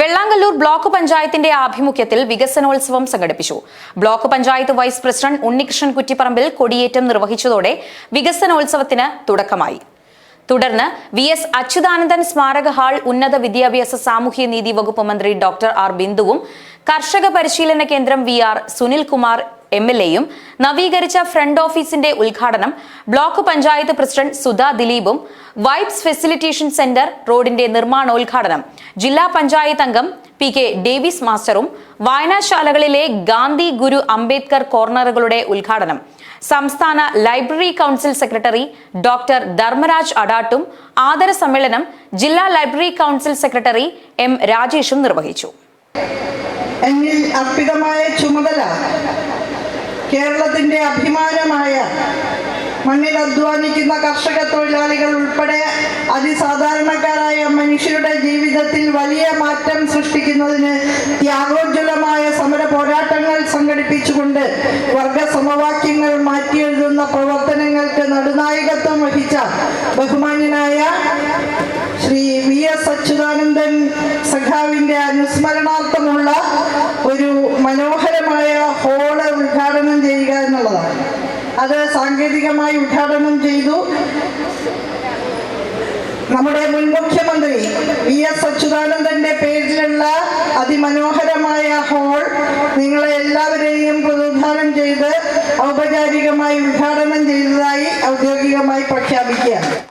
Vellangallur block പഞ്ചായത്തിന്റെ ആഭിമുഖ്യത്തിൽ വികസനോത്സവം സംഘടിപ്പിച്ചു. Block panchayat vice president Unnikrishnan Kuttiparambil കൊടിയേറ്റം നിർവഹിച്ചതോടെ വികസനോത്സവത്തിന് തുടക്കമായി. തുടർന്ന് വി എസ് അച്യുതാനന്ദൻ സ്മാരക ഹാൾ ഉന്നത വിദ്യാഭ്യാസ സാമൂഹ്യ നീതി വകുപ്പ് മന്ത്രി ഡോക്ടർ ആർ ബിന്ദുവും കർഷക പരിശീലന കേന്ദ്രം V R Sunilkumar M L എയും നവീകരിച്ച ഫ്രണ്ട് ഓഫീസിന്റെ ഉദ്ഘാടനം ബ്ലോക്ക് പഞ്ചായത്ത് പ്രസിഡന്റ് സുധാ ദിലീപും വൈബ്സ് ഫെസിലിറ്റേഷൻ സെന്റർ റോഡിന്റെ നിർമ്മാണോദ്ഘാടനം ജില്ലാ പഞ്ചായത്ത് അംഗം പി കെ ഡേവിസ് മാസ്റ്ററും വായനാശാലകളിലെ ഗാന്ധി ഗുരു അംബേദ്കർ കോർണറുകളുടെ ഉദ്ഘാടനം സംസ്ഥാന library council secretary doctor Dharmaraj അഡാട്ടും ആദര സമ്മേളനം ജില്ലാ ലൈബ്രറി കൗൺസിൽ സെക്രട്ടറി എം രാജേഷും നിർവഹിച്ചു എന്നിൽ അർപ്പിതമായ ചുമതല കേരളത്തിന്റെ അഭിമാനമായ മണ്ണിൽ അധ്വാനിക്കുന്ന കർഷക തൊഴിലാളികൾ ഉൾപ്പെടെ അതിസാധാരണക്കാരായ മനുഷ്യരുടെ ജീവിതത്തിൽ വലിയ മാറ്റം സൃഷ്ടിക്കുന്നതിന് ത്യാഗോജ്വലമായ സമര പോരാട്ടങ്ങൾ സംഘടിപ്പിച്ചുകൊണ്ട് വർഗ സമവാക്യങ്ങൾ മാറ്റിയെഴുതുന്ന പ്രവർത്തനങ്ങൾക്ക് നടുനായകത്വം വഹിച്ച ബഹുമാന്യനായ ശ്രീ വി എസ് അച്യുതാനന്ദൻ സഖാവിന്റെ അനുസ്മരണാർത്ഥമുള്ള ഒരു മനോഹരമായ ഹോൾ ഉദ്ഘാടനം ചെയ്യുക എന്നുള്ളതാണ്. അത് സാങ്കേതികമായി ഉദ്ഘാടനം ചെയ്തു. നമ്മുടെ മുൻ മുഖ്യമന്ത്രി വി എസ് അച്യുതാനന്ദന്റെ പേരിലുള്ള അതിമനോഹരമായ ഹോൾ നിങ്ങളെ എല്ലാവരെയും പ്രതിദ്ധാനം ചെയ്ത് ഔപചാരികമായി ഉദ്ഘാടനം ചെയ്തതായി ഔദ്യോഗികമായി പ്രഖ്യാപിക്കുകയാണ്.